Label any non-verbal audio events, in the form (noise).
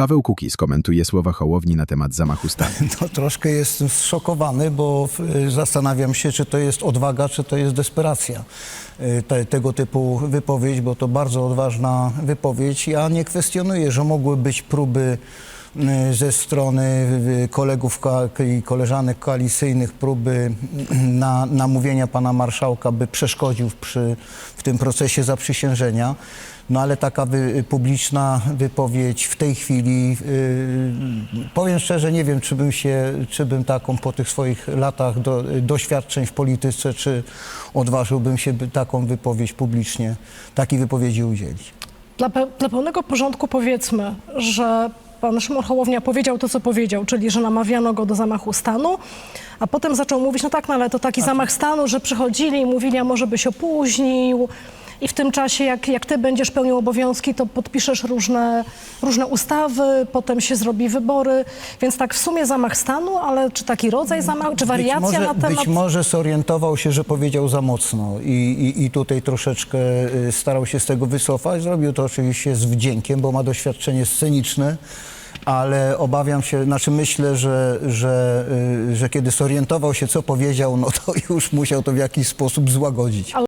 Paweł Kukiz komentuje słowa Hołowni na temat zamachu stanu. (laughs) No, troszkę jestem zszokowany, bo y, zastanawiam się, czy to jest odwaga, czy to jest desperacja. y, Te, tego typu wypowiedź, bo to bardzo odważna wypowiedź. Ja nie kwestionuję, że mogły być próby ze strony y, kolegów ko- i koleżanek koalicyjnych, próby na, namówienia pana marszałka, by przeszkodził przy, w tym procesie zaprzysiężenia. No ale taka wy, publiczna wypowiedź w tej chwili, yy, powiem szczerze, nie wiem, czy bym się, czy bym taką po tych swoich latach do, doświadczeń w polityce, czy odważyłbym się taką wypowiedź publicznie, takiej wypowiedzi udzielić. Dla, pe- dla pełnego porządku powiedzmy, że pan Szymon Hołownia powiedział to, co powiedział, czyli że namawiano go do zamachu stanu, a potem zaczął mówić, no tak, no ale to taki zamach stanu, że przychodzili i mówili, a może byś opóźnił i w tym czasie, jak, jak ty będziesz pełnił obowiązki, to podpiszesz różne, różne ustawy, potem się zrobi wybory, więc tak w sumie zamach stanu, ale czy taki rodzaj zamachu, czy wariacja może, na temat... Być może zorientował się, że powiedział za mocno i, i, i tutaj troszeczkę y, starał się z tego wycofać. Zrobił to oczywiście z wdziękiem, bo ma doświadczenie sceniczne, ale obawiam się, znaczy myślę, że, że, y, że kiedy zorientował się, co powiedział, no to (laughs) już musiał to w jakiś sposób złagodzić.